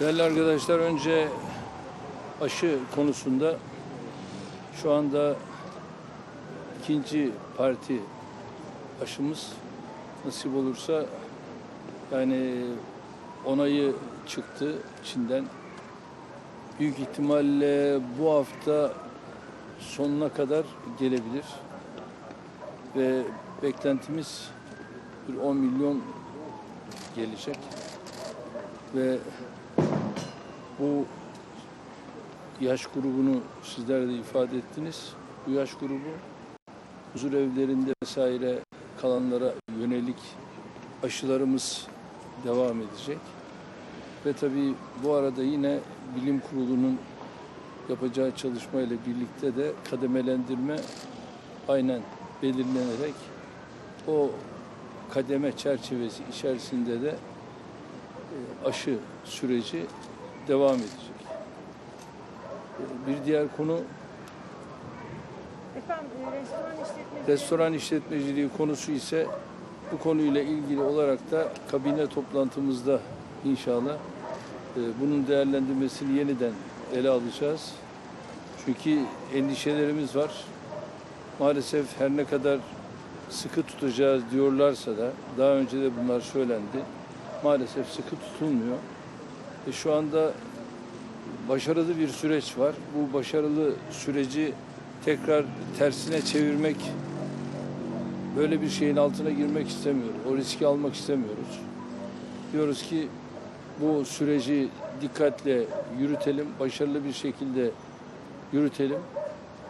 Değerli arkadaşlar önce aşı konusunda şu anda ikinci parti aşımız nasip olursa yani onayı çıktı Çin'den. Büyük ihtimalle bu hafta sonuna kadar gelebilir. Ve beklentimiz bir 10 milyon gelecek. Ve bu yaş grubunu sizler de ifade ettiniz. Bu yaş grubu huzur evlerinde vesaire kalanlara yönelik aşılarımız devam edecek. Ve tabii bu arada yine bilim kurulunun yapacağı çalışmayla birlikte de kademelendirme aynen belirlenerek o kademe çerçevesi içerisinde de e, aşı süreci devam edecek. Bir diğer konu Efendim e, restoran işletmeciliği restoran işletmeciliği konusu ise bu konuyla ilgili olarak da kabine toplantımızda inşallah e, bunun değerlendirmesini yeniden ele alacağız. Çünkü endişelerimiz var. Maalesef her ne kadar sıkı tutacağız diyorlarsa da daha önce de bunlar söylendi. Maalesef sıkı tutulmuyor. Ve şu anda başarılı bir süreç var. Bu başarılı süreci tekrar tersine çevirmek böyle bir şeyin altına girmek istemiyoruz. O riski almak istemiyoruz. Diyoruz ki bu süreci dikkatle yürütelim, başarılı bir şekilde yürütelim.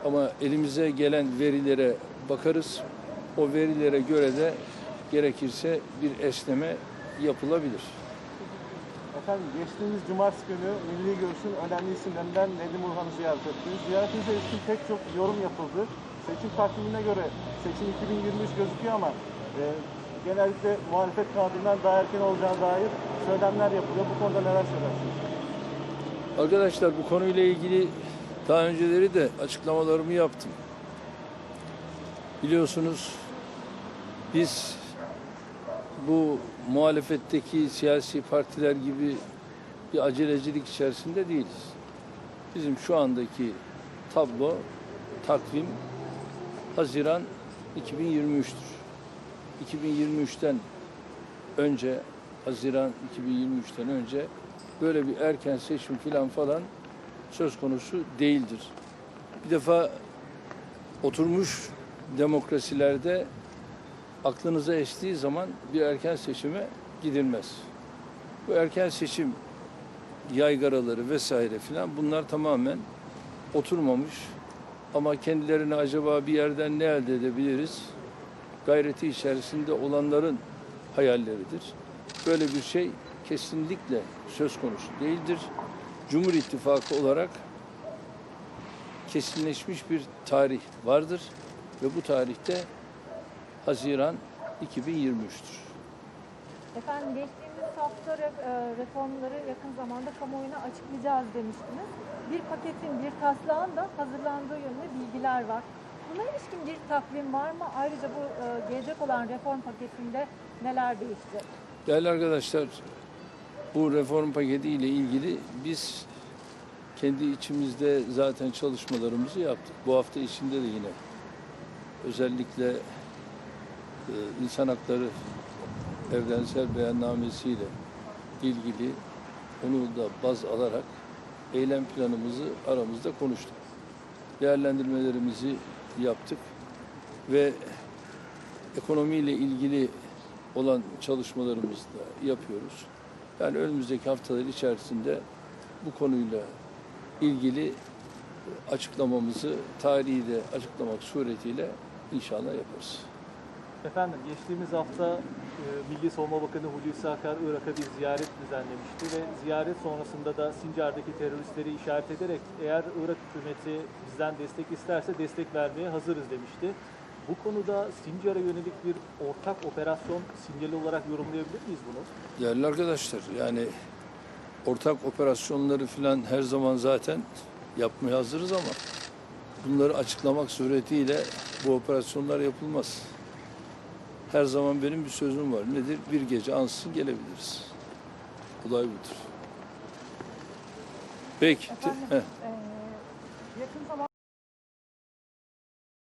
Ama elimize gelen verilere bakarız. O verilere göre de gerekirse bir esneme yapılabilir. Efendim geçtiğimiz cumartesi günü Milli Görüş'ün önemli isimlerinden Nedim Urhan'ı ziyaret ettiniz. Ziyaretinize ilişkin pek çok yorum yapıldı. Seçim takvimine göre seçim 2023 gözüküyor ama e, genellikle muhalefet kanadından daha erken olacağına dair söylemler yapılıyor. Bu konuda neler söylersiniz? Arkadaşlar bu konuyla ilgili daha önceleri de açıklamalarımı yaptım. Biliyorsunuz biz bu muhalefetteki siyasi partiler gibi bir acelecilik içerisinde değiliz. Bizim şu andaki tablo, takvim Haziran 2023'tür. 2023'ten önce, Haziran 2023'ten önce böyle bir erken seçim falan falan söz konusu değildir. Bir defa oturmuş demokrasilerde aklınıza estiği zaman bir erken seçime gidilmez. Bu erken seçim yaygaraları vesaire filan bunlar tamamen oturmamış ama kendilerine acaba bir yerden ne elde edebiliriz gayreti içerisinde olanların hayalleridir. Böyle bir şey kesinlikle söz konusu değildir. Cumhur İttifakı olarak kesinleşmiş bir tarih vardır ve bu tarihte Haziran 2023'tür. efendim geçtiğimiz hafta e, reformları yakın zamanda kamuoyuna açıklayacağız demiştiniz. Bir paketin, bir taslağın da hazırlandığı yönünde bilgiler var. Buna ilişkin bir takvim var mı? Ayrıca bu e, gelecek olan reform paketinde neler değişecek? Değerli arkadaşlar, bu reform paketi ile ilgili biz kendi içimizde zaten çalışmalarımızı yaptık. Bu hafta içinde de yine özellikle insan hakları evrensel beyannamesiyle ilgili onu da baz alarak eylem planımızı aramızda konuştuk. Değerlendirmelerimizi yaptık ve ekonomiyle ilgili olan çalışmalarımızı da yapıyoruz. Yani önümüzdeki haftalar içerisinde bu konuyla ilgili açıklamamızı tarihi de açıklamak suretiyle inşallah yaparız. Efendim geçtiğimiz hafta e, Milli Savunma Bakanı Hulusi Akar Irak'a bir ziyaret düzenlemişti ve ziyaret sonrasında da Sincar'daki teröristleri işaret ederek eğer Irak hükümeti bizden destek isterse destek vermeye hazırız demişti. Bu konuda Sincar'a yönelik bir ortak operasyon sinyali olarak yorumlayabilir miyiz bunu? Değerli arkadaşlar yani ortak operasyonları filan her zaman zaten yapmaya hazırız ama bunları açıklamak suretiyle bu operasyonlar yapılmaz. Her zaman benim bir sözüm var. Nedir? Bir gece ansızın gelebiliriz. Olay budur. Peki. Efendim, e, yakın zaman